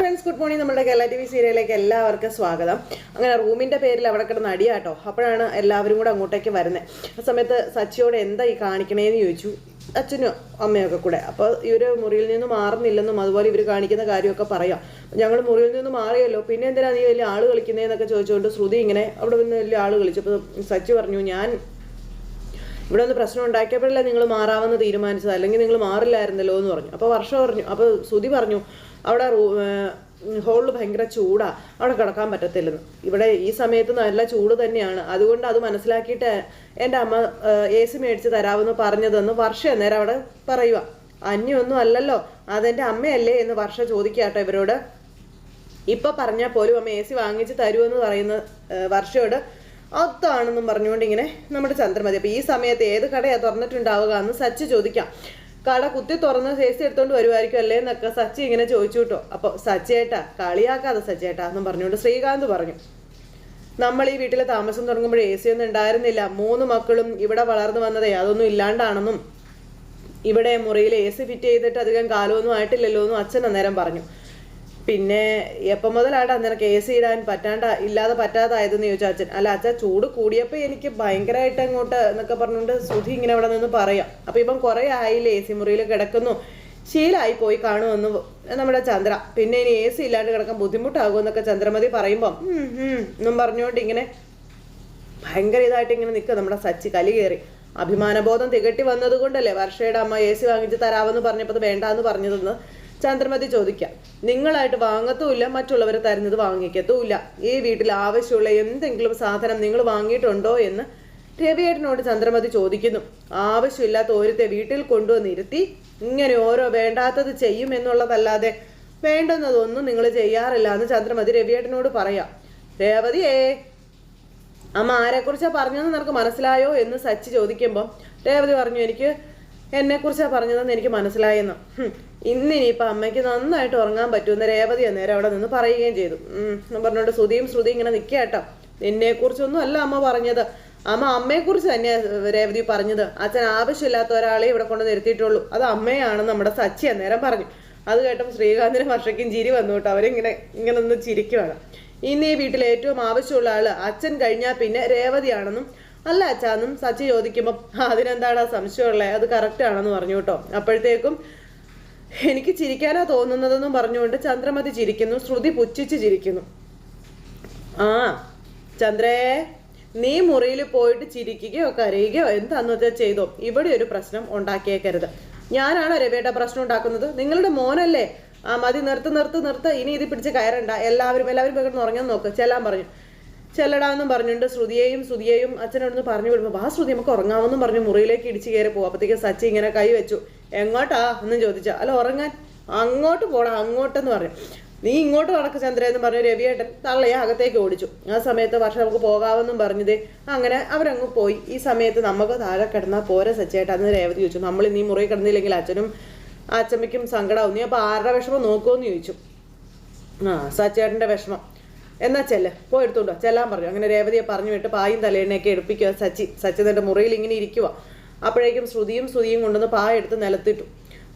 Friends good morning നമ്മുടെ Kerala T V സീരിയലിലേക്ക് എല്ലാവർക്കും സ്വാഗതം. അങ്ങനെ റൂമിന്റെ പേരിൽ അവിടെ കിടന്ന് അടിയാട്ടോ. അപ്പോഴാണ് എല്ലാവരും കൂടെ അങ്ങോട്ടേക്ക് വരുന്നത് ആ സമയത്ത് സച്ചിയോട് എന്താ ഈ കാണിക്കണേന്ന് ചോദിച്ചു. അച്ഛനും അമ്മയൊക്കെ കൂടെ. അപ്പോൾ ഇവർ മുറിയിൽ നിന്ന് മാറുന്നില്ലെന്നും അതുപോലെ ഇവർ കാണിക്കുന്ന കാര്യമൊക്കെ പറയാം. ഞങ്ങൾ മുറിയിൽ നിന്ന് മാറിയല്ലോ. പിന്നെ എന്തിനാ നീ വലിയ ആൾ കളിക്കുന്നതെന്നൊക്കെ ചോദിച്ചുകൊണ്ട് ശ്രുതി ഇങ്ങനെ അവിടെ നിന്ന് വലിയ ആൾ കളിച്ചു. അപ്പോൾ സച്ചി പറഞ്ഞു ഞാൻ ഇവിടെ ഒന്ന് പ്രശ്നം ഉണ്ടാക്കിയപ്പോഴല്ലേ നിങ്ങൾ മാറാമെന്ന് തീരുമാനിച്ചത്? അല്ലെങ്കിൽ നിങ്ങൾ മാറില്ലായിരുന്നല്ലോ? എന്ന് പറഞ്ഞു. അപ്പോൾ വർഷം പറഞ്ഞു. അപ്പോൾ ശ്രുതി പറഞ്ഞു അവിടെ ഹോളിൽ ഭയങ്കര ചൂടാ. അവിടെ കിടക്കാൻ പറ്റത്തില്ലെന്ന് ഇവിടെ ഈ സമയത്ത് നല്ല ചൂട് തന്നെയാണ്. അതുകൊണ്ട് അത് മനസ്സിലാക്കിയിട്ട് എന്റെ അമ്മ എ സി മേടിച്ച് തരാമെന്ന് പറഞ്ഞതെന്ന് വർഷ നേരം അവിടെ പറയുക. അന്യൊന്നും അല്ലല്ലോ. അതെന്റെ അമ്മയല്ലേ എന്ന് വർഷ ചോദിക്കാട്ടോ ഇവരോട്. ഇപ്പൊ പറഞ്ഞാൽ പോലും അമ്മ എ സി വാങ്ങിച്ച് തരുമെന്ന് പറയുന്ന വർഷയോട് അത്താണെന്നും പറഞ്ഞുകൊണ്ട് ഇങ്ങനെ നമ്മുടെ ചന്ദ്രമതി അപ്പൊ ഈ സമയത്ത് ഏത് കടയാ തുറന്നിട്ടുണ്ടാവുക എന്ന് സച്ച് ചോദിക്കാം. കട കുത്തി തുറന്ന് ചേച്ചി എടുത്തോണ്ട് വരുമായിരിക്കും അല്ലേ എന്നൊക്കെ സച്ചി ഇങ്ങനെ ചോദിച്ചു കേട്ടോ അപ്പൊ സച്ചേട്ടാ കളിയാക്കാതെ സച്ചേട്ടാ എന്നും പറഞ്ഞുകൊണ്ട് ശ്രീകാന്ത് പറഞ്ഞു. നമ്മൾ ഈ വീട്ടിലെ താമസം തുടങ്ങുമ്പോൾ എ സി ഒന്നും ഉണ്ടായിരുന്നില്ല. മൂന്ന് മക്കളും ഇവിടെ വളർന്നു വന്നതേ അതൊന്നും ഇല്ലാണ്ടാണെന്നും. ഇവിടെ മുറിയിൽ എ സി ഫിറ്റ് ചെയ്തിട്ട് അധികം കാലമൊന്നും ആയിട്ടില്ലല്ലോ എന്നും അച്ഛൻ അന്നേരം പറഞ്ഞു. പിന്നെ എപ്പം മുതലാടാ നിനക്ക് എ സി ഇടാൻ പറ്റാണ്ട ഇല്ലാതെ പറ്റാതായതെന്ന് ചോദിച്ചു അച്ഛൻ. അല്ല അച്ഛൻ ചൂട് കൂടിയപ്പോൾ എനിക്ക് ഭയങ്കരമായിട്ട് അങ്ങോട്ട് എന്നൊക്കെ പറഞ്ഞുകൊണ്ട് സുധി ഇങ്ങനെ അവിടെ നിന്ന് പറയാം. അപ്പോൾ ഇപ്പം കുറേ ആയില്ലേ എ സി മുറിയിൽ കിടക്കുന്നു. ശീലമായി പോയി കാണുമെന്ന് നമ്മുടെ ചന്ദ്ര. പിന്നെ ഇനി എ സി ഇല്ലാണ്ട് കിടക്കാൻ ബുദ്ധിമുട്ടാകുമെന്നൊക്കെ ചന്ദ്രമതി പറയുമ്പം എന്നും പറഞ്ഞുകൊണ്ട് ഇങ്ങനെ ഭയങ്കര ഇതായിട്ട് ഇങ്ങനെ നിൽക്കുക നമ്മുടെ സച്ചി കലി കയറി. അഭിമാനബോധം തികട്ടി വന്നതുകൊണ്ടല്ലേ വർഷയുടെ അമ്മ എ സി വാങ്ങിച്ച് തരാമെന്ന് പറഞ്ഞപ്പോൾ വേണ്ടാന്ന് പറഞ്ഞതെന്ന് ചന്ദ്രമതി ചോദിക്കാം. നിങ്ങളായിട്ട് വാങ്ങത്തുമില്ല മറ്റുള്ളവർ തരുന്നത് വാങ്ങിക്കത്തുമില്ല. ഈ വീട്ടിൽ ആവശ്യമുള്ള എന്തെങ്കിലും സാധനം നിങ്ങൾ വാങ്ങിയിട്ടുണ്ടോ എന്ന് രവിയേട്ടനോട് ചന്ദ്രമതി ചോദിക്കുന്നു. ആവശ്യമില്ലാത്ത ഒരുത്തെ വീട്ടിൽ കൊണ്ടുവന്ന് ഇരുത്തി ഇങ്ങനെ ഓരോ വേണ്ടാത്തത് ചെയ്യും എന്നുള്ളതല്ലാതെ വേണ്ടുന്നതൊന്നും നിങ്ങൾ ചെയ്യാറില്ല എന്ന് ചന്ദ്രമതി രവിയേട്ടനോട് പറയാം. രേവതിയേ അമ്മ ആരെക്കുറിച്ചാണ് പറഞ്ഞതെന്ന് നിനക്ക് മനസ്സിലായോ എന്ന് സച്ചി ചോദിക്കുമ്പോൾ രേവതി പറഞ്ഞു എനിക്ക് എന്നെക്കുറിച്ചാണ് പറഞ്ഞതെന്ന് എനിക്ക് മനസ്സിലായെന്ന്. ഇന്നിനിയിപ്പോൾ അമ്മയ്ക്ക് നന്നായിട്ട് ഉറങ്ങാൻ പറ്റുമെന്ന് രേവതി അന്നേരം അവിടെ നിന്ന് പറയുകയും ചെയ്തു. ഉം, പറഞ്ഞുകൊണ്ട് ശ്രുതിയും ശ്രുതി ഇങ്ങനെ നിൽക്കുക കേട്ടോ നിന്നെക്കുറിച്ചൊന്നും അല്ല അമ്മ പറഞ്ഞത്. അമ്മ അമ്മയെക്കുറിച്ച് തന്നെ രേവതി പറഞ്ഞത്. അച്ഛൻ ആവശ്യമില്ലാത്ത ഒരാളെ ഇവിടെ കൊണ്ട് നിർത്തിയിട്ടുള്ളൂ. അത് അമ്മയാണ് നമ്മുടെ സച്ചി അന്നേരം പറഞ്ഞു. അത് കേട്ടപ്പോൾ ശ്രീകാന്തിനും വർഷയ്ക്കും ചിരി വന്നു കേട്ടോ. അവരിങ്ങനെ ഇങ്ങനെ ഒന്ന് ചിരിക്കുവാണ്. ഇന്ന് ഈ വീട്ടിൽ ഏറ്റവും ആവശ്യമുള്ള ആൾ അച്ഛൻ കഴിഞ്ഞാൽ പിന്നെ രേവതിയാണെന്നും അല്ല അച്ഛാന്നും സച്ചി ചോദിക്കുമ്പോൾ അതിനെന്താണ് സംശയമുള്ളത് അത് കറക്റ്റ് ആണെന്ന് പറഞ്ഞു കേട്ടോ. അപ്പോഴത്തേക്കും എനിക്ക് ചിരിക്കാനാ തോന്നുന്നതെന്നും പറഞ്ഞുകൊണ്ട് ചന്ദ്രമതി ചിരിക്കുന്നു ശ്രുതി പുച്ഛിച്ച് ചിരിക്കുന്നു. ആ ചന്ദ്രേ നീ മുറിയിൽ പോയിട്ട് ചിരിക്കുകയോ കരയുകയോ എന്താന്ന് വെച്ചാൽ ചെയ്തോ? ഇവിടെ ഒരു പ്രശ്നം ഉണ്ടാക്കിയേക്കരുത്. ഞാനാണോ രവിയുടെ പ്രശ്നം ഉണ്ടാക്കുന്നത്? നിങ്ങളുടെ മോനല്ലേ? ആ മതി നിർത്ത് നിർത്ത് നിർത്ത്. ഇനി ഇത് പിടിച്ച് കയറണ്ട. എല്ലാവരും എല്ലാവരും പോയി കിടന്ന് ഉറങ്ങാൻ നോക്ക്. ചെല്ലാൻ പറഞ്ഞു. ചെല്ലടാന്നും പറഞ്ഞുകൊണ്ട് ശ്രുതിയെയും ശ്രുതിയെയും അച്ഛനോടൊന്ന് പറഞ്ഞു വിടുമ്പോൾ ആ ശ്രുതി നമുക്ക് ഉറങ്ങാമെന്നും പറഞ്ഞു മുറിയിലേക്ക് ഇടിച്ച് കയറി പോകും അപ്പോഴത്തേക്ക് സച്ചി ഇങ്ങനെ കൈ വെച്ചു. എങ്ങോട്ടാ? എന്നും ചോദിച്ചു. അല്ല ഉറങ്ങാൻ. അങ്ങോട്ട് പോടാ അങ്ങോട്ടെന്ന് പറഞ്ഞു. നീ ഇങ്ങോട്ട് നടക്ക് ചന്ദ്ര എന്ന് പറഞ്ഞു രവിയേട്ടൻ തള്ളയെ അകത്തേക്ക് ഓടിച്ചു. ആ സമയത്ത് വർഷം നമുക്ക് പോകാമെന്നും പറഞ്ഞത് അങ്ങനെ അവരങ്ങ് പോയി. ഈ സമയത്ത് നമുക്ക് താഴെ കിടന്നാൽ പോരെ സച്ചേട്ടാ അന്ന് രേവതി ചോദിച്ചു. നമ്മൾ നീ മുറി കിടന്നില്ലെങ്കിൽ അച്ഛനും അച്ഛമ്മയ്ക്കും സങ്കടമാവും നീ അപ്പോൾ ആരുടെ വിഷമം നോക്കുമെന്ന് ചോദിച്ചു. ആ സച്ചേട്ടന്റെ വിഷമം. എന്നാ ചെല്ല് പോയി എടുത്തോണ്ടോ ചെല്ലാൻ പറഞ്ഞു. അങ്ങനെ രേവതിയെ പറഞ്ഞു വിട്ട് പായും തലേണയൊക്കെ എടുപ്പിക്കുക. സച്ചി സച്ചി തന്റെ മുറിയിൽ ഇങ്ങനെ ഇരിക്കുക അപ്പോഴേക്കും ശ്രുതിയും ശ്രുതിയും കൊണ്ടുവന്ന് പായ എടുത്ത് നിലത്തിട്ടു.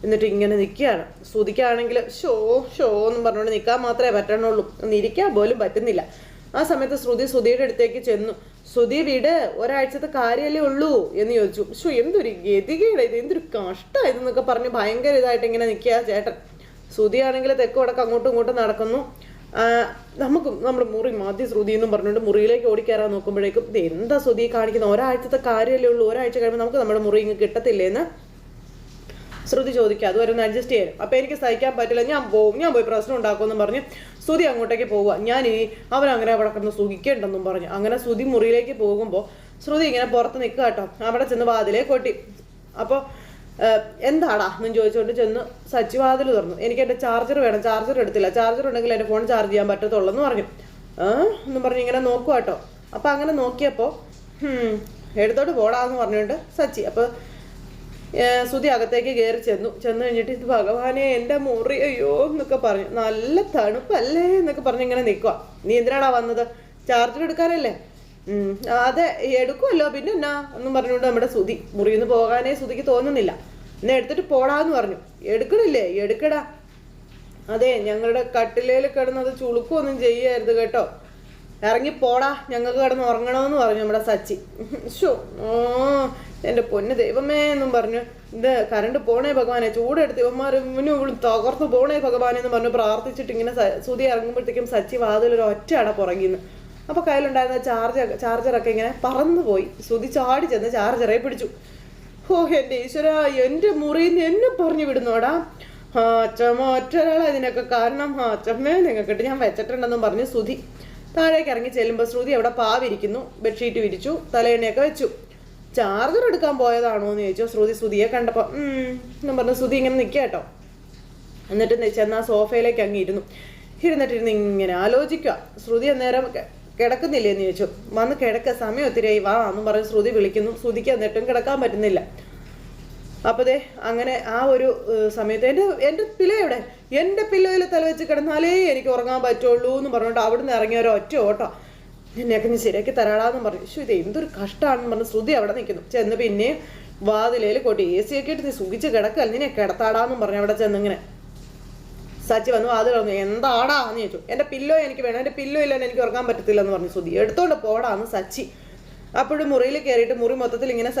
എന്നിട്ട് ഇങ്ങനെ നിൽക്കുകയാണ്. ശ്രുതിക്കാണെങ്കിൽ ഷോ ഷോ എന്നും പറഞ്ഞുകൊണ്ട് നിൽക്കാൻ മാത്രമേ പറ്റണുള്ളൂ. ഒന്ന് ഇരിക്കാൻ പോലും പറ്റുന്നില്ല. ആ സമയത്ത് ശ്രുതി ശ്രുതിയുടെ അടുത്തേക്ക് ചെന്നു. ശ്രുതി വീട് ഒരാഴ്ചത്തെ കാര്യമല്ലേ ഉള്ളൂ എന്ന് ചോദിച്ചു. ഷോ എന്തൊരു ഗതികേട ഇത്. എന്തൊരു കഷ്ടമായതെന്നൊക്കെ പറഞ്ഞ് ഭയങ്കര ഇതായിട്ട് ഇങ്ങനെ നിൽക്കുക ചേട്ടൻ. ശ്രുതിയാണെങ്കിൽ തെക്ക് വടക്ക് അങ്ങോട്ടും ഇങ്ങോട്ടും നടക്കുന്നു. നമുക്ക് നമ്മൾ മുറി മാധ്യ ശ്രുതി എന്നും പറഞ്ഞുകൊണ്ട് മുറിയിലേക്ക് ഓടിക്കയറാൻ നോക്കുമ്പോഴേക്കും ഇത് എന്താ ശ്രുതി കാണിക്കുന്ന? ഒരാഴ്ചത്തെ കാര്യമല്ലേ ഉള്ളൂ. ഒരാഴ്ച കഴിയുമ്പോൾ നമുക്ക് നമ്മുടെ മുറി ഇങ്ങ് കിട്ടത്തില്ലേന്ന് ശ്രുതി ചോദിക്കുക. അതുവരെ ഒന്ന് അഡ്ജസ്റ്റ് ചെയ്യാം. അപ്പം എനിക്ക് സഹിക്കാൻ പറ്റില്ല. ഞാൻ പോവും. ഞാൻ പോയി പ്രശ്നം ഉണ്ടാക്കുമെന്നും പറഞ്ഞ് ശ്രുതി അങ്ങോട്ടേക്ക് പോവുക. ഞാൻ അവൻ അങ്ങനെ അവിടെ കിടന്ന് സുഖിക്കേണ്ടെന്നും പറഞ്ഞു. അങ്ങനെ ശ്രുതി മുറിയിലേക്ക് പോകുമ്പോൾ ശ്രുതി ഇങ്ങനെ പുറത്ത് നിൽക്കുക കേട്ടോ. അവിടെ ചെന്ന് വാതിലേ കൊട്ടി. അപ്പോൾ എന്താടാ എന്നും ചോദിച്ചുകൊണ്ട് ചെന്ന് സച്ചി തുറന്നു. എനിക്ക് എന്റെ ചാർജർ വേണം. ചാർജർ എടുത്തില്ല. ചാർജർ ഉണ്ടെങ്കിൽ എന്റെ ഫോൺ ചാർജ് ചെയ്യാൻ പറ്റത്തുള്ളൂ എന്ന് പറഞ്ഞു. ആ എന്നും പറഞ്ഞ് ഇങ്ങനെ നോക്കുക കേട്ടോ അപ്പം അങ്ങനെ നോക്കിയപ്പോൾ എടുത്തോട്ട് പോടാന്ന് പറഞ്ഞുകൊണ്ട് സച്ചി അപ്പോൾ സുതി അകത്തേക്ക് കയറി ചെന്നു. ചെന്ന് കഴിഞ്ഞിട്ട് ഇത് ഭഗവാനെ എന്റെ മുറി അയ്യോ എന്നൊക്കെ പറഞ്ഞു. നല്ല തണുപ്പല്ലേ എന്നൊക്കെ പറഞ്ഞ് ഇങ്ങനെ നിൽക്കുക നീ എന്തിനാടാ വന്നത്? ചാർജർ എടുക്കാനല്ലേ? അതെ എടുക്കുമല്ലോ പിന്നെ എന്നാ? എന്നും പറഞ്ഞുകൊണ്ട് നമ്മുടെ സുതി മുറിയിൽ പോകാനേ സുതിക്ക് തോന്നുന്നില്ല. എന്നാ എടുത്തിട്ട് പോടാന്ന് പറഞ്ഞു. എടുക്കണില്ലേ? എടുക്കടാ. അതെ ഞങ്ങളുടെ കട്ടിലേൽ കിടന്നത് ചുളുക്കൊന്നും ചെയ്യരുത് കേട്ടോ. ഇറങ്ങി പോടാ. ഞങ്ങൾക്ക് കിടന്ന് ഉറങ്ങണമെന്ന് പറഞ്ഞു നമ്മുടെ സച്ചി. ഷോ ഓ എന്റെ പൊന്ന് ദൈവമേ എന്നും പറഞ്ഞു. ഇത് കറണ്ട് പോണേ ഭഗവാനെ. ചൂടെടുത്ത് ഇവന്മാർ ഇവനും ഇവളും തകർത്ത് പോണേ ഭഗവാനെ എന്ന് പറഞ്ഞു പ്രാർത്ഥിച്ചിട്ട് ഇങ്ങനെ സുതി ഇറങ്ങുമ്പോഴത്തേക്കും സച്ചി വാതിലൊരു ഒറ്റ അട അപ്പോൾ കയ്യിലുണ്ടായിരുന്ന ചാർജർ ചാർജറൊക്കെ ഇങ്ങനെ പറന്നു പോയി ശ്രുതി ചാടി ചെന്ന് ചാർജറെ പിടിച്ചു. ഓ എന്റെ ഈശ്വര എന്റെ മുറിയിൽ നിന്ന് എന്നെ പറഞ്ഞു വിടുന്നോടാ. അച്ഛമ്മ ഒറ്റൊരാളെ ഇതിനൊക്കെ കാരണം. അച്ഛമ്മേ നിങ്ങൾക്കിട്ട് ഞാൻ വെച്ചിട്ടുണ്ടെന്നും പറഞ്ഞു ശ്രുതി. താഴേക്ക് ഇറങ്ങി ചെല്ലുമ്പോൾ ശ്രുതി അവിടെ പാവിരിക്കുന്നു. ബെഡ്ഷീറ്റ് വിരിച്ചു തലയണയൊക്കെ വെച്ചു. ചാർജർ എടുക്കാൻ പോയതാണോ എന്ന് ചോദിച്ചു ശ്രുതി. ശ്രുതിയെ കണ്ടപ്പോൾ എന്ന് പറഞ്ഞു. ശ്രുതി ഇങ്ങനെ നിൽക്കുക കേട്ടോ. എന്നിട്ട് ചെന്നാ ആ സോഫയിലേക്ക് അങ്ങ് ഇരുന്നു. ഇരുന്നിട്ടിരുന്ന് ഇങ്ങനെ ആലോചിക്കുക. ശ്രുതി അന്നേരം കിടക്കുന്നില്ലേ എന്ന് ചോദിച്ചു. വന്ന് കിടക്ക സമയം ഒത്തിരിയായി. വാ എന്ന് പറഞ്ഞ് ശ്രുതി വിളിക്കുന്നു. ശ്രുതിക്ക് എന്നിട്ടും കിടക്കാൻ പറ്റുന്നില്ല. അപ്പതേ അങ്ങനെ ആ ഒരു സമയത്ത് എന്റെ എന്റെ പില എവിടെ? എന്റെ പില്ലയിൽ തലവെച്ച് കിടന്നാലേ എനിക്ക് ഉറങ്ങാൻ പറ്റുള്ളൂ എന്ന് പറഞ്ഞുകൊണ്ട് അവിടുന്ന് ഇറങ്ങിയ ഒരു ഒറ്റ ഓട്ടോ. എന്നെയൊക്കെ ഞാൻ ശരിയാക്കി തരാടാന്ന് പറഞ്ഞു. ശോ ഇത് എന്തൊരു കഷ്ടമാണെന്ന് പറഞ്ഞ് ശ്രുതി അവിടെ നിൽക്കുന്നു. ചെന്ന് പിന്നെയും വാതിലേൽ കൊട്ടി. എ സി ഒക്കെ ഇട്ട് നീ സുഖിച്ച് കിടക്കൽ നിന്നെ കിടത്താടാന്നും പറഞ്ഞു അവിടെ ചെന്നിങ്ങനെ. സച്ചി വന്നു അത് പറഞ്ഞു എന്താടാ? എന്ന് ചോദിച്ചു. എന്റെ പില്ലോ എനിക്ക് വേണം എന്റെ പില്ലോ ഇല്ലാണ്ട് എനിക്ക് ഉറങ്ങാൻ പറ്റത്തില്ല എന്ന് പറഞ്ഞു സുധി. എടുത്തോണ്ട് പോടാന്ന് സച്ചി. അപ്പോഴും മുറിയിൽ കയറിയിട്ട് മുറി മൊത്തത്തിൽ ഇങ്ങനെ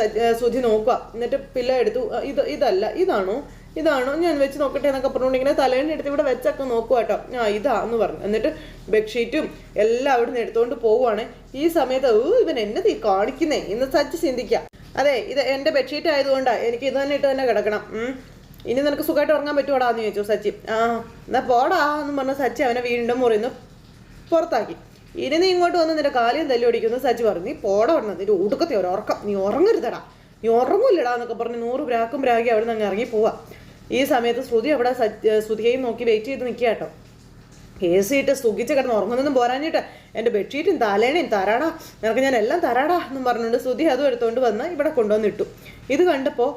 സുധി നോക്കുക. എന്നിട്ട് പില്ലോ എടുത്തു "ആ, ഇത് ഇതല്ല ഇതാണോ? ഇതാണോ? ഞാൻ വെച്ച് നോക്കട്ടെ എന്നൊക്കെ പറഞ്ഞുകൊണ്ട് ഇങ്ങനെ തലേണ്ണ എടുത്ത് ഇവിടെ വെച്ചൊക്കെ നോക്കുക കേട്ടോ. ആ ഇതാ എന്ന് പറഞ്ഞു. എന്നിട്ട് ബെഡ്ഷീറ്റും എല്ലാം അവിടെ നിന്ന് എടുത്തുകൊണ്ട് പോവുകയാണ് ഈ സമയത്ത് "ഊ, ഇവൻ എന്നെ തീ കാണിക്കുന്നേ? ഇന്ന് സച്ചി ചിന്തിക്കാം അതെ ഇത് എന്റെ ബെഡ്ഷീറ്റ് ആയതുകൊണ്ടാണ് എനിക്ക് ഇത് തന്നെ ഇട്ട് തന്നെ കിടക്കണം. ഇനി നിനക്ക് സുഖമായിട്ട് ഉറങ്ങാൻ പറ്റുവാടാ എന്ന് ചോദിച്ചു സച്ചി. ആ എന്നാ പോടാ എന്ന് പറഞ്ഞ സച്ചി അവനെ വീണ്ടും മുറിന്ന് പുറത്താക്കി. ഇനി നീ ഇങ്ങോട്ട് വന്ന് നിന്റെ കാലിയും തല്ലി ഓടിക്കുന്നു. സച്ചി പറഞ്ഞു നീ പോടാ പറഞ്ഞത് നിന്റെ ഒടുക്കത്തെ ഒരു ഉറക്കം. നീ ഉറങ്ങരുതടാ. നീ ഉറങ്ങൂല്ലടാ എന്നൊക്കെ പറഞ്ഞ് നൂറ് ബ്രാക്കും ബ്രാഗി അവിടെ നിന്ന് ഇറങ്ങി പോവാ. ഈ സമയത്ത് ശ്രുതി അവിടെ ശ്രുതിയെയും നോക്കി വെയിറ്റ് ചെയ്ത് നിൽക്കുക കേട്ടോ. കേസിയിട്ട് സുഖിച്ച് കിടന്ന് ഉറങ്ങുന്നതും പോരാഞ്ഞിട്ട് എന്റെ ബെഡ്ഷീറ്റും തലേണയും തരാടാ. നിനക്ക് ഞാൻ എല്ലാം തരാടാ എന്നും പറഞ്ഞുകൊണ്ട് ശ്രുതി അതും എടുത്തുകൊണ്ട് വന്ന് ഇവിടെ കൊണ്ടുവന്നിട്ടു. ഇത് കണ്ടപ്പോൾ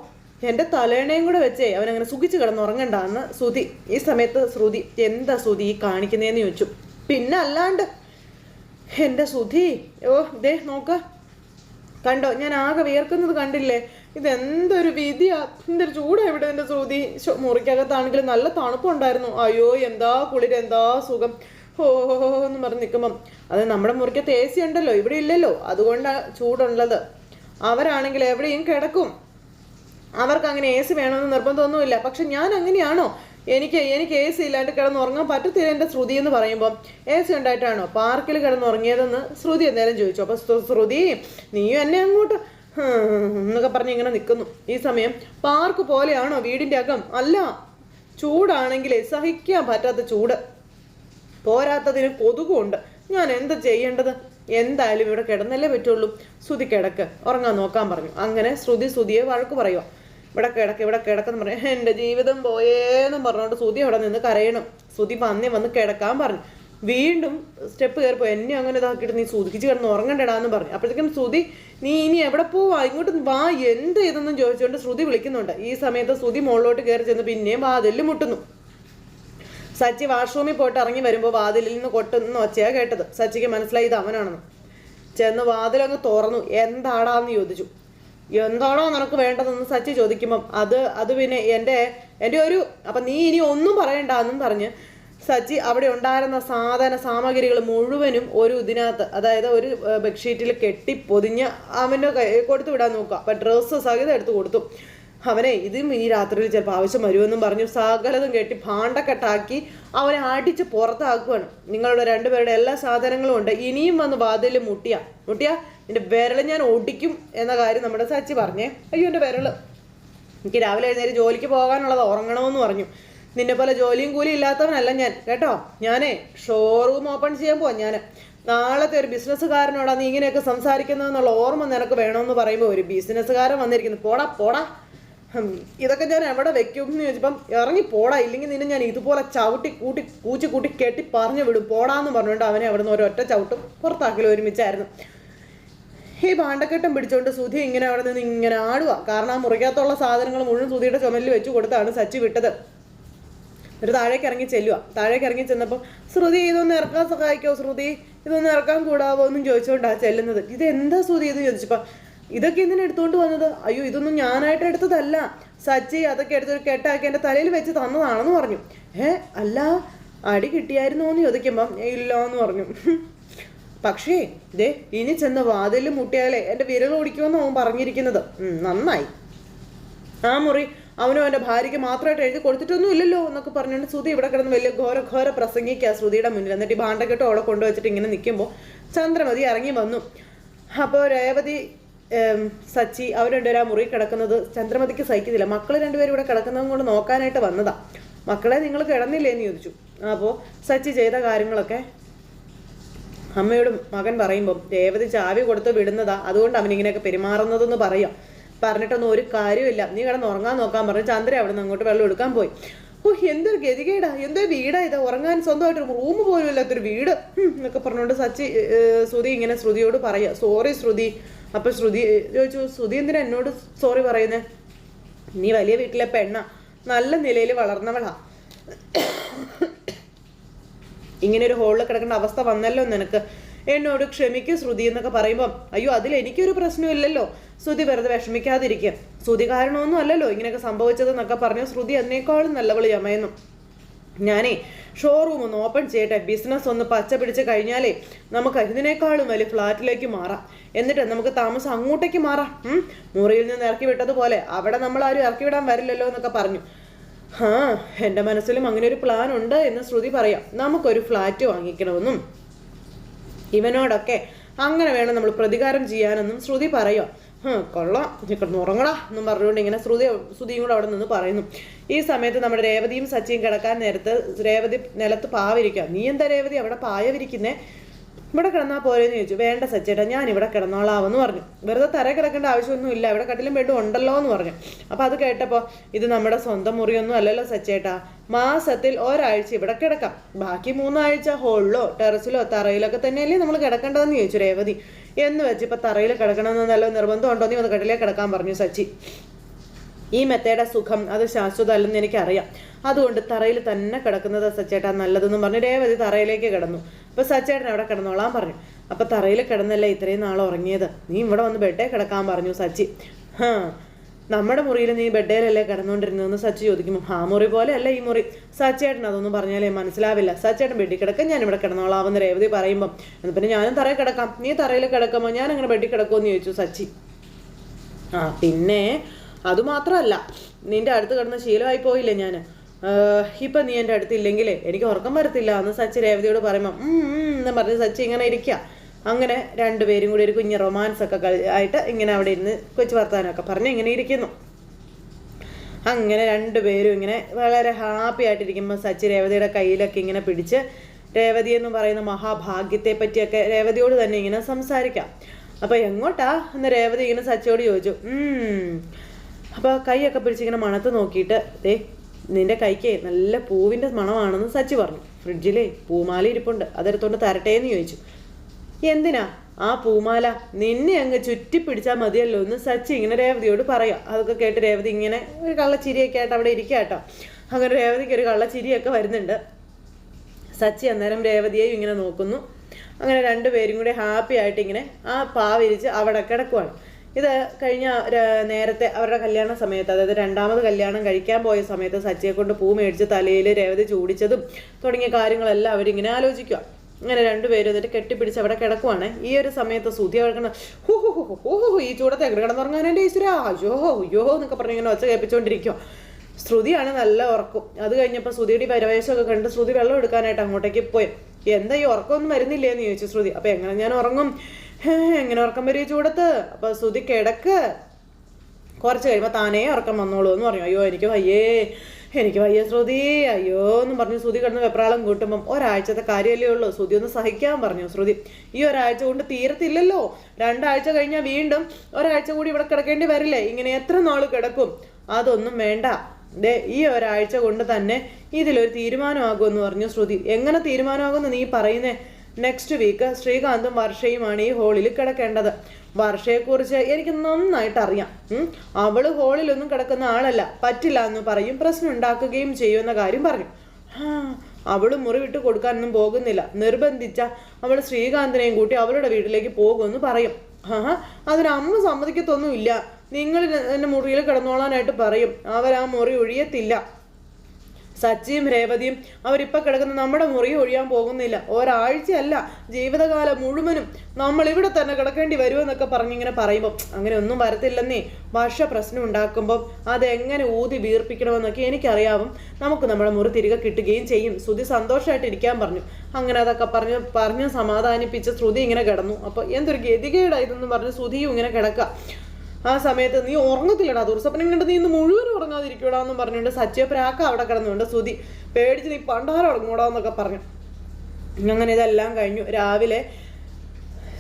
എന്റെ തലേണയും കൂടെ വെച്ചേ അങ്ങനെ സുഖിച്ച് കിടന്ന് ഉറങ്ങണ്ടാന്ന് ശ്രുതി. ഈ സമയത്ത് ശ്രുതി എന്താ ശ്രുതി ഈ കാണിക്കുന്നതെന്ന് ചോദിച്ചു. പിന്നെ അല്ലാണ്ട് എന്റെ ശ്രുതി ഓ ദേ നോക്ക. കണ്ടോ ഞാൻ ആകെ വിയർക്കുന്നത് കണ്ടില്ലേ? ഇതെന്തൊരു വിധിയാ. എന്തൊരു ചൂടാ ഇവിടെ എന്റെ ശ്രുതി. മുറിക്കകത്താണെങ്കിൽ നല്ല തണുപ്പുണ്ടായിരുന്നു. അയ്യോ എന്താ കുളിര് എന്താ സുഖം. ഹോ എന്ന് പറഞ്ഞ് നിൽക്കുമ്പം അത് നമ്മുടെ മുറിക്കത്ത് എ സി ഉണ്ടല്ലോ ഇവിടെ ഇല്ലല്ലോ. അതുകൊണ്ടാണ് ചൂടുള്ളത്. അവരാണെങ്കിൽ എവിടെയും കിടക്കും. അവർക്ക് അങ്ങനെ എ സി വേണമെന്ന് നിർബന്ധമൊന്നുമില്ല. പക്ഷെ ഞാൻ അങ്ങനെയാണോ എനിക്ക് എനിക്ക് എ സി ഇല്ലാണ്ട് കിടന്നുറങ്ങാൻ പറ്റത്തില്ല എന്റെ ശ്രുതി എന്ന് പറയുമ്പോൾ എ സി ഉണ്ടായിട്ടാണോ പാർക്കിൽ കിടന്നുറങ്ങിയതെന്ന് ശ്രുതി എന്തായാലും ചോദിച്ചു. അപ്പോൾ ശ്രുതി നീയും എന്നെ അങ്ങോട്ട് എന്നൊക്കെ പറഞ്ഞ് ഇങ്ങനെ നിൽക്കുന്നു ഈ സമയം പാർക്ക് പോലെയാണോ വീടിന്റെ അകം? അല്ല ചൂടാണെങ്കിൽ സഹിക്കാൻ പറ്റാത്ത ചൂട്. പോരാത്തതിന് കൊതുകുണ്ട്. ഞാൻ എന്താ ചെയ്യേണ്ടത്? എന്തായാലും ഇവിടെ കിടന്നല്ലേ പറ്റുള്ളൂ. ശ്രുതി കിടക്ക്. ഉറങ്ങാൻ നോക്കാൻ പറഞ്ഞു. അങ്ങനെ ശ്രുതി ശ്രുതിയെ വഴക്ക് പറയുക ഇവിടെ കിടക്ക് ഇവിടെ കിടക്കെന്ന് പറഞ്ഞു എന്റെ ജീവിതം പോയേന്നും പറഞ്ഞുകൊണ്ട് സുതി അവിടെ നിന്ന് കരയണം. സുതി പന്നി വന്ന് കിടക്കാൻ പറഞ്ഞു. വീണ്ടും സ്റ്റെപ്പ് കയറിപ്പോ എന്നെ അങ്ങനെ ഇതാക്കിയിട്ട് നീ സുതിക്ക് കിടന്ന് ഉറങ്ങണ്ടടാന്ന് പറഞ്ഞു. അപ്പോഴത്തേക്കും ശ്രുതി നീ ഇനി എവിടെ പോവാ? ഇങ്ങോട്ട് വാ എന്ത് ഇതെന്നും ചോദിച്ചുകൊണ്ട് ശ്രുതി വിളിക്കുന്നുണ്ട്. ഈ സമയത്ത് ശ്രുതി മുകളിലോട്ട് കയറി ചെന്ന് പിന്നെയും വാതിലിൽ മുട്ടുന്നു. സച്ചി വാഷ്റൂമിൽ പോയിട്ട് ഇറങ്ങി വരുമ്പോൾ വാതിലിൽ നിന്ന് കൊട്ടുന്ന ഒച്ചയാ കേട്ടത്. സച്ചിക്ക് മനസ്സിലായി ഇത് അവനാണെന്ന്. ചെന്ന് വാതിലങ്ങ് തുറന്നു. എന്താടാന്ന് ചോദിച്ചു. എന്താണോ നിനക്ക് വേണ്ടതെന്ന് സച്ചി ചോദിക്കുമ്പം അത് അത് പിന്നെ എന്റെ എന്റെ ഒരു അപ്പം നീ ഇനി ഒന്നും പറയണ്ടെന്നും പറഞ്ഞ് സച്ചി അവിടെ ഉണ്ടായിരുന്ന സാധന സാമഗ്രികൾ മുഴുവനും ഒരു ഇതിനകത്ത് അതായത് ഒരു ബെഡ്ഷീറ്റിൽ കെട്ടി പൊതിഞ്ഞ് അവന്റെ കൈ കൊടുത്തു വിടാൻ നോക്കുക. അപ്പം ഡ്രസ്സ് സഹിതം എടുത്ത് കൊടുത്തു. അവനെ ഇതും ഈ രാത്രിയിൽ ചിലപ്പോൾ ആവശ്യം വരുമെന്നും പറഞ്ഞു സകലതും കെട്ടി ഭാണ്ടക്കെട്ടാക്കി അവനെ അടിച്ച് പുറത്താക്കുവാണ് നിങ്ങളുടെ രണ്ടുപേരുടെ എല്ലാ സാധനങ്ങളും ഉണ്ട്. ഇനിയും വന്ന് വാതിൽ മുട്ടിയ. മുട്ടിയ? നിന്റെ വിരൽ ഞാൻ ഓടിക്കും എന്ന കാര്യം നമ്മുടെ സച്ചി പറഞ്ഞേ. അയ്യോ എന്റെ വിരൽ എനിക്ക് രാവിലെ എഴുന്നേറ്റ് ജോലിക്ക് പോകാനുള്ളത് ഉറങ്ങണമെന്ന് പറഞ്ഞു. നിന്നെ പോലെ ജോലിയും കൂലിയും ഇല്ലാത്തവനല്ല ഞാൻ കേട്ടോ? ഞാനേ ഷോറൂം ഓപ്പൺ ചെയ്യാൻ പോവാ ഞാൻ നാളത്തെ ഒരു ബിസിനസ്സുകാരനോടാണ് നീ ഇങ്ങനെയൊക്കെ സംസാരിക്കുന്നതെന്നുള്ള ഓർമ്മ നിനക്ക് വേണമെന്ന് പറയുമ്പോൾ ഒരു ബിസിനസ്സുകാരൻ വന്നിരിക്കുന്നു. പോടാ പോടാ. ഇതൊക്കെ ഞാൻ എവിടെ വെക്കും എന്ന് ചോദിച്ചപ്പം ഇറങ്ങി പോടാ ഇല്ലെങ്കിൽ നിന്നെ ഞാൻ ഇതുപോലെ ചവിട്ടി കൂട്ടി കൂച്ചി കൂട്ടി കെട്ടി പറഞ്ഞു വിടും. പോടാന്ന് പറഞ്ഞുകൊണ്ട് അവനെ അവിടെ നിന്ന് ഒരൊറ്റ ചവിട്ടും പുറത്താക്കലും ഒരുമിച്ചായിരുന്നു. ഈ ഭാണ്ഡക്കെട്ടം പിടിച്ചോണ്ട് സുധി ഇങ്ങനെ അവിടെ നിന്ന് ഇങ്ങനെ ആടുക കാരണം ആ മുറിക്കകത്തുള്ള സാധനങ്ങൾ മുഴുവൻ സുധിയുടെ ചുമലിൽ വെച്ച് കൊടുത്താണ് സച്ചി വിട്ടത്. എന്നിട്ട് താഴേക്ക് ഇറങ്ങി ചെല്ലുക താഴേക്ക് ഇറങ്ങി ചെന്നപ്പോൾ ശ്രുതി ഇതൊന്ന് ഇറക്കാൻ സഹായിക്കോ ശ്രുതി ഇതൊന്ന് ഇറക്കാൻ കൂടാവോ? എന്നും ചോദിച്ചുകൊണ്ടാണ് ചെല്ലുന്നത്. ഇത് എന്താ ശ്രുതി എന്ന് ചോദിച്ചപ്പോൾ ഇതൊക്കെ എന്തിനാ എടുത്തുകൊണ്ട് വന്നത്? അയ്യോ ഇതൊന്നും ഞാനായിട്ട് എടുത്തതല്ല. സച്ചി അതൊക്കെ എടുത്തൊരു കെട്ടാക്കി എന്റെ തലയിൽ വെച്ച് തന്നതാണെന്ന് പറഞ്ഞു. ഏ അല്ല അടി കിട്ടിയായിരുന്നോ? എന്ന് ചോദിക്കുമ്പം ഇല്ല എന്ന് പറഞ്ഞു. പക്ഷേ ദേ ഇനി ചെന്ന് വാതിൽ മുട്ടിയാലേ എന്റെ വിരൽ ഓടിക്കുമെന്ന് അവൻ പറഞ്ഞിരിക്കുന്നത്. നന്നായി. ആ മുറി അവനും അവന്റെ ഭാര്യയ്ക്ക് മാത്രമായിട്ട് എഴുതി കൊടുത്തിട്ടൊന്നും ഇല്ലല്ലോ എന്നൊക്കെ പറഞ്ഞുകൊണ്ട് ശ്രുതി ഇവിടെ കിടന്ന് വലിയ ഘോര ഘോര പ്രസംഗിക്കുക ശ്രുതിയുടെ മുന്നിൽ. എന്നിട്ട് ഈ ഭാണ്ഡക്കെട്ടോ അവളെ കൊണ്ടുവച്ചിട്ട് ഇങ്ങനെ നിൽക്കുമ്പോൾ ചന്ദ്രമതി ഇറങ്ങി വന്നു. അപ്പോൾ രേവതി സച്ചി അവർ രണ്ടുപേരും ആ മുറി കിടക്കുന്നത് ചന്ദ്രമതിക്ക് സഹിക്കുന്നില്ല. മക്കൾ രണ്ടുപേരും ഇവിടെ കിടക്കുന്നതും കൊണ്ട് നോക്കാനായിട്ട് വന്നതാ. മക്കളെ നിങ്ങൾ കിടന്നില്ലേ എന്ന് ചോദിച്ചു. അപ്പോൾ സച്ചി ചെയ്ത കാര്യങ്ങളൊക്കെ അമ്മയോട് മകൻ പറയുമ്പം രേവതി ചാവി കൊടുത്ത് വിടുന്നതാ അതുകൊണ്ട് അവനിങ്ങനെയൊക്കെ പെരുമാറുന്നതെന്ന് പറയാം. പറഞ്ഞിട്ടൊന്നും ഒരു കാര്യമില്ല നീ കിടന്ന് ഉറങ്ങാൻ നോക്കാൻ പറഞ്ഞു ചന്ദ്ര അവിടെ നിന്ന് അങ്ങോട്ട് വെള്ളം എടുക്കാൻ പോയി. ഓ എന്തൊരു ഗതികേടാ എന്തൊരു വീടാ ഇത്? ഉറങ്ങാൻ സ്വന്തമായിട്ട് റൂം പോലും ഇല്ലാത്തൊരു വീട്. എന്നൊക്കെ പറഞ്ഞുകൊണ്ട് സച്ചി ശ്രുതി ഇങ്ങനെ ശ്രുതിയോട് പറയാ. സോറി ശ്രുതി. അപ്പൊ ശ്രുതി ചോദിച്ചു ശ്രുതി എന്തിനാ എന്നോട് സോറി പറയുന്നേ? നീ വലിയ വീട്ടിലെ പെണ്ണ നല്ല നിലയിൽ വളർന്നവളാ. ഇങ്ങനെ ഒരു ഹോളിൽ കിടക്കേണ്ട അവസ്ഥ വന്നല്ലോ നിനക്ക്. എന്നോട് ക്ഷമിക്കൂ ശ്രുതി എന്നൊക്കെ പറയുമ്പം അയ്യോ അതിൽ എനിക്കൊരു പ്രശ്നമില്ലല്ലോ ശ്രുതി വെറുതെ വിഷമിക്കാതിരിക്കുക ശ്രുതി കാരണമൊന്നും അല്ലല്ലോ ഇങ്ങനെയൊക്കെ സംഭവിച്ചതെന്നൊക്കെ പറഞ്ഞു ശ്രുതി അതിനേക്കാളും നല്ലവൾ യമയെന്നും. ഞാനേ ഷോറൂം ഒന്ന് ഓപ്പൺ ചെയ്യട്ടെ. ബിസിനസ് ഒന്ന് പച്ച പിടിച്ച് കഴിഞ്ഞാലേ നമുക്ക് ഇതിനേക്കാളും വലിയ ഫ്ലാറ്റിലേക്ക് മാറാം. എന്നിട്ട് നമുക്ക് താമസം അങ്ങോട്ടേക്ക് മാറാം. മുറിയിൽ നിന്ന് ഇറക്കി വിട്ടതുപോലെ. അവിടെ നമ്മൾ ആരും ഇറക്കി വിടാൻ വരില്ലല്ലോ എന്നൊക്കെ പറഞ്ഞു. ആ എന്റെ മനസ്സിലും അങ്ങനെ ഒരു പ്ലാൻ ഉണ്ട് എന്ന് ശ്രുതി പറയാം. നമുക്കൊരു ഫ്ലാറ്റ് വാങ്ങിക്കണമെന്നും. ഇവനോടൊക്കെ അങ്ങനെ വേണം നമ്മൾ പ്രതികാരം ചെയ്യാനെന്നും ശ്രുതി പറയോ. ഹാ കൊള്ളാം. ഉറങ്ങടാ എന്നും പറഞ്ഞുകൊണ്ട് ഇങ്ങനെ ശ്രുതി ശ്രുതിയും കൂടെ അവിടെ നിന്ന് പറയുന്നു. ഈ സമയത്ത് നമ്മുടെ രേവതിയും സച്ചിയും കിടക്കാൻ നേരത്ത് രേവതി നിലത്ത് പാവിരിക്കുക നീ എന്താ രേവതി അവിടെ പായ വിരിക്കുന്നേ ഇവിടെ കിടന്നാൽ പോരെന്ന് ചോദിച്ചു. വേണ്ട സച്ചേട്ടാ ഞാൻ ഇവിടെ കിടന്നോളാവെന്ന് പറഞ്ഞു. വെറുതെ തര കിടക്കേണ്ട ആവശ്യമൊന്നും ഇല്ല ഇവിടെ കട്ടിലും ബെഡും ഉണ്ടല്ലോ എന്ന് പറഞ്ഞു. അപ്പോൾ അത് കേട്ടപ്പോൾ ഇത് നമ്മുടെ സ്വന്തം മുറിയൊന്നും അല്ലല്ലോ സച്ചേട്ടാ. മാസത്തിൽ ഒരാഴ്ച ഇവിടെ കിടക്കാം. ബാക്കി മൂന്നാഴ്ച ഹോളിലോ ടെറസിലോ തറയിലൊക്കെ തന്നെയല്ലേ നമ്മൾ കിടക്കേണ്ടതെന്ന് ചോദിച്ചു രേവതി. എന്ന് വെച്ച് ഇപ്പം തറയിൽ കിടക്കണമെന്ന് നല്ല നിർബന്ധമുണ്ടോ നീ ഒന്ന് കട്ടിലേ കിടക്കാൻ പറഞ്ഞു സച്ചി. ഈ മെത്തേയുടെ സുഖം അത് ശാശ്വതമല്ലെന്ന് എനിക്കറിയാം. അതുകൊണ്ട് തറയിൽ തന്നെ കിടക്കുന്നത് സച്ചേട്ടാ നല്ലതെന്നും പറഞ്ഞു. രേവതി തറയിലേക്ക് കിടന്നു. അപ്പൊ സച്ചേട്ടൻ അവിടെ കിടന്നോളാൻ പറഞ്ഞു. അപ്പൊ തറയിൽ കിടന്നല്ലേ ഇത്രയും നാൾ ഉറങ്ങിയത്? നീ ഇവിടെ വന്ന് ബെഡേ കിടക്കാൻ പറഞ്ഞു സച്ചി. ഹാ നമ്മുടെ മുറിയിൽ നീ ബെഡേലല്ലേ കിടന്നുകൊണ്ടിരുന്നതെന്ന് സച്ചി ചോദിക്കുമ്പോൾ ആ മുറി പോലെ അല്ല ഈ മുറി. സച്ചേട്ടൻ അതൊന്നും പറഞ്ഞാലേ മനസ്സിലാവില്ല. സച്ചേട്ടൻ ബെഡിൽ കിടക്കാൻ ഞാൻ ഇവിടെ കിടന്നോളാമെന്ന് രേവതി പറയുമ്പം. എന്നാൽ പിന്നെ ഞാനും തറയിൽ കിടക്കാം. നീ തറയിൽ കിടക്കുമ്പോൾ ഞാൻ അങ്ങനെ ബെഡിൽ കിടക്കുമെന്ന് ചോദിച്ചു സച്ചി. ആ പിന്നെ അതുമാത്രമല്ല നിന്റെ അടുത്ത് കിടന്ന ശീലമായി പോയില്ലേ ഞാൻ ഇപ്പം നീ എന്റെ അടുത്ത് ഇല്ലെങ്കിൽ എനിക്ക് ഉറക്കം വരത്തില്ല. എന്ന് സച്ചി രേവതിയോട് പറയുമ്പം "ഉം, ഉം" എന്ന് പറഞ്ഞ് സച്ചി ഇങ്ങനെ ഇരിക്കുക അങ്ങനെ രണ്ടുപേരും കൂടി ഒരു കുഞ്ഞ് റൊമാൻസ് ഒക്കെ ആയിട്ട് ഇങ്ങനെ അവിടെ ഇരുന്ന് കൊച്ചു വർത്താനമൊക്കെ പറഞ്ഞ് ഇങ്ങനെ ഇരിക്കുന്നു. അങ്ങനെ രണ്ടുപേരും ഇങ്ങനെ വളരെ ഹാപ്പി ആയിട്ടിരിക്കുമ്പോൾ സച്ചി രേവതിയുടെ കയ്യിലൊക്കെ ഇങ്ങനെ പിടിച്ച് രേവതി എന്ന് പറയുന്ന മഹാഭാഗ്യത്തെ പറ്റിയൊക്കെ രേവതിയോട് തന്നെ ഇങ്ങനെ സംസാരിക്കാം. അപ്പൊ എങ്ങോട്ടാ? എന്ന് രേവതി ഇങ്ങനെ സച്ചിയോട് ചോദിച്ചു. ഉം. അപ്പൊ കൈയൊക്കെ പിടിച്ചിങ്ങനെ മണത്ത് നോക്കിയിട്ട് ദേ നിന്റെ കൈക്ക് നല്ല പൂവിന്റെ മണമാണെന്ന് സച്ചി പറഞ്ഞു. ഫ്രിഡ്ജിലേ പൂമാല ഇരിപ്പുണ്ട്. അതെടുത്തോണ്ട് തരട്ടെ എന്ന് ചോദിച്ചു. എന്തിനാ? ആ പൂമാല നിന്നെ അങ്ങ് ചുറ്റി പിടിച്ചാൽ മതിയല്ലോ എന്ന് സച്ചി ഇങ്ങനെ രേവതിയോട് പറയാം. അതൊക്കെ കേട്ട് രേവതി ഇങ്ങനെ ഒരു കള്ളച്ചിരിയൊക്കെ ആയിട്ട് അവിടെ ഇരിക്കുക കേട്ടോ അങ്ങനെ രേവതിക്ക് ഒരു കള്ളച്ചിരിയൊക്കെ വരുന്നുണ്ട്. സച്ചി അന്നേരം രേവതിയെയും ഇങ്ങനെ നോക്കുന്നു. അങ്ങനെ രണ്ടുപേരും കൂടി ഹാപ്പി ആയിട്ട് ഇങ്ങനെ ആ പാവിരിച്ച് അവിടെ കിടക്കുവാണ്. ഇത് കഴിഞ്ഞ നേരത്തെ അവരുടെ കല്യാണ സമയത്ത് അതായത് രണ്ടാമത് കല്യാണം കഴിക്കാൻ പോയ സമയത്ത് സച്ചിയെ കൊണ്ട് പൂ മേടിച്ച് തലയിൽ രേവതി ചൂടിച്ചതും തുടങ്ങിയ കാര്യങ്ങളെല്ലാം അവരിങ്ങനെ ആലോചിക്കുക ഇങ്ങനെ രണ്ടുപേരും എന്നിട്ട് കെട്ടിപ്പിടിച്ച് അവിടെ കിടക്കുവാണ്. ഈ ഒരു സമയത്ത് സുതി കിടക്കണ ഈ ചൂടത്ത് എങ്ങനെ കിടന്നുറങ്ങാൻ എന്റെ ഈശ്വരാ? അയ്യോ അയ്യോ എന്നൊക്കെ പറഞ്ഞ് ഇങ്ങനെ ഒച്ച കേൾപ്പിച്ചുകൊണ്ടിരിക്കുക ശ്രുതിയാണ് നല്ല ഉറക്കം. അത് കഴിഞ്ഞപ്പോൾ ശ്രുതിയുടെ പരവേശമൊക്കെ കണ്ട് ശ്രുതി വെള്ളം എടുക്കാനായിട്ട് അങ്ങോട്ടേക്ക് പോയി. എന്താ ഈ ഉറക്കമൊന്നും വരുന്നില്ലേ എന്ന് ചോദിച്ചു ശ്രുതി. അപ്പം എങ്ങനെ ഞാൻ ഉറങ്ങും? "ഹേ, എങ്ങനെ ഉറക്കം വരും ഈ ചൂടത്ത്? അപ്പൊ ശ്രുതി കിടക്ക്. കുറച്ച് കഴിയുമ്പോൾ താനേ ഉറക്കം വന്നോളൂ എന്ന് പറഞ്ഞു. അയ്യോ എനിക്ക് വയ്യേ. എനിക്ക് വയ്യ ശ്രുതി. അയ്യോ എന്ന് പറഞ്ഞു ശ്രുതി കിടന്ന് വെപ്രാളം കൂട്ടുമ്പം ഒരാഴ്ചത്തെ കാര്യമല്ലേ ഉള്ളൂ. ശ്രുതി ഒന്ന് സഹിക്കാൻ പറഞ്ഞു. ശ്രുതി ഈ ഒരാഴ്ച കൊണ്ട് തീരത്തില്ലല്ലോ. രണ്ടാഴ്ച കഴിഞ്ഞാൽ വീണ്ടും ഒരാഴ്ച കൂടി ഇവിടെ കിടക്കേണ്ടി വരില്ലേ? ഇങ്ങനെ എത്ര നാൾ കിടക്കും? അതൊന്നും വേണ്ട. ദേ ഈ ഒരാഴ്ച കൊണ്ട് തന്നെ ഇതിലൊരു തീരുമാനമാകുമെന്ന് പറഞ്ഞു ശ്രുതി. എങ്ങനെ തീരുമാനമാകുമെന്ന് നീ പറയുന്നേ? നെക്സ്റ്റ് വീക്ക് ശ്രീകാന്തും വർഷയുമാണ് ഈ ഹോളിൽ കിടക്കേണ്ടത്. വർഷയെക്കുറിച്ച് എനിക്ക് നന്നായിട്ട് അറിയാം. അവൾ ഹോളിലൊന്നും കിടക്കുന്ന ആളല്ല. പറ്റില്ല എന്ന് പറയും. പ്രശ്നം ഉണ്ടാക്കുകയും ചെയ്യുമെന്ന കാര്യം പറഞ്ഞു. അവൾ മുറി വിട്ട് കൊടുക്കാനൊന്നും പോകുന്നില്ല. നിർബന്ധിച്ച അവൾ ശ്രീകാന്തിനെയും കൂട്ടി അവളുടെ വീട്ടിലേക്ക് പോകുമെന്ന് പറയും. ആഹാ അതിന് അമ്മ സമ്മതിക്കത്തൊന്നുമില്ല. നിങ്ങൾ എന്നെ മുറിയിൽ കിടന്നോളാനായിട്ട് പറയും. അവർ ആ മുറി ഒഴിയത്തില്ല. സച്ചിയും രേവതിയും അവരിപ്പോൾ കിടക്കുന്ന നമ്മുടെ മുറി ഒഴിയാൻ പോകുന്നില്ല. ഒരാഴ്ചയല്ല ജീവിതകാലം മുഴുവനും നമ്മൾ ഇവിടെ തന്നെ കിടക്കേണ്ടി വരുമെന്നൊക്കെ പറഞ്ഞിങ്ങനെ പറയുമ്പോൾ അങ്ങനെ ഒന്നും വരത്തില്ലെന്നേ ഭാഷ പ്രശ്നം ഉണ്ടാക്കുമ്പോൾ അതെങ്ങനെ ഊതി വീർപ്പിക്കണമെന്നൊക്കെ എനിക്കറിയാവും. നമുക്ക് നമ്മുടെ മുറി തിരികെ കിട്ടുകയും ചെയ്യും. ശ്രുതി സന്തോഷമായിട്ട് ഇരിക്കാൻ പറഞ്ഞു. അങ്ങനെ അതൊക്കെ പറഞ്ഞ് പറഞ്ഞ് സമാധാനിപ്പിച്ച് ശ്രുതി ഇങ്ങനെ കിടന്നു. അപ്പോൾ എന്തൊരു ഗതികേടാ ഇതെന്ന് പറഞ്ഞ് ശ്രുതിയും ഇങ്ങനെ കിടക്കുക ആ സമയത്ത് നീ ഉറങ്ങത്തില്ലടാ. ദുർസ്വപ്നം കണ്ട് നീ ഇന്ന് മുഴുവൻ ഉറങ്ങാതിരിക്കൂടാ എന്നും പറഞ്ഞുകൊണ്ട് സത്യപ്രാക്ക അവിടെ കിടന്നുകൊണ്ട് സുതി പേടിച്ച് നീ പണ്ടാരം ഉറങ്ങൂടാ എന്നൊക്കെ പറഞ്ഞു. അങ്ങനെ ഇതെല്ലാം കഴിഞ്ഞു. രാവിലെ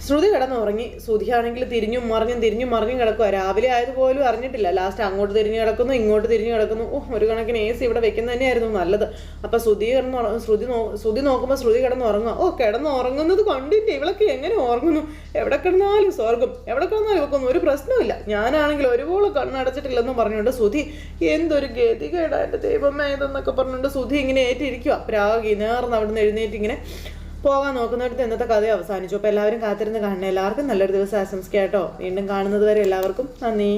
ശ്രുതി കിടന്നുറങ്ങി. ശ്രുതിയാണെങ്കിൽ തിരിഞ്ഞും മറിഞ്ഞും തിരിഞ്ഞും മറിഞ്ഞും കിടക്കുക രാവിലെ ആയതുപോലും അറിഞ്ഞിട്ടില്ല. ലാസ്റ്റ് അങ്ങോട്ട് തിരിഞ്ഞു കിടക്കുന്നു ഇങ്ങോട്ട് തിരിഞ്ഞു കിടക്കുന്നു. ഓ ഒരു കണക്കിന് എ സി ഇവിടെ വെക്കുന്നത് തന്നെയായിരുന്നു നല്ലത്. അപ്പം ശ്രുതി കിടന്ന് ശ്രുതി നോ ശ്രുതി നോക്കുമ്പോൾ ശ്രുതി കിടന്ന് ഉറങ്ങുക ഓ കിടന്ന് ഉറങ്ങുന്നത് കണ്ടിട്ട് ഇവളൊക്കെ എങ്ങനെ ഉറങ്ങുന്നു? എവിടെ കിടന്നാലും സ്വർഗം എവിടെ കിടന്നാലും ഇവക്കൊന്നും ഒരു പ്രശ്നമില്ല ഞാനാണെങ്കിൽ ഒരുപോലെ കണ്ണടച്ചിട്ടില്ലെന്ന് പറഞ്ഞുകൊണ്ട് ശ്രുതി എന്തൊരു ഗതികേടാ എന്റെ ദൈവമേ ഇതെന്നൊക്കെ പറഞ്ഞുകൊണ്ട് ശ്രുതി ഇങ്ങനെ ഏറ്റിരിക്കുക പ്രാഗി നേർന്ന് അവിടെ നിന്ന് എഴുന്നേറ്റ് ഇങ്ങനെ പോകാൻ നോക്കുന്നിടത്ത് ഇന്നത്തെ കഥ അവസാനിച്ചു. അപ്പോൾ എല്ലാവരും കാത്തിരുന്ന് കാണണേ. എല്ലാവർക്കും നല്ലൊരു ദിവസം ആശംസിക്കാം കേട്ടോ. വീണ്ടും കാണുന്നത് വരെ എല്ലാവർക്കും നന്ദി.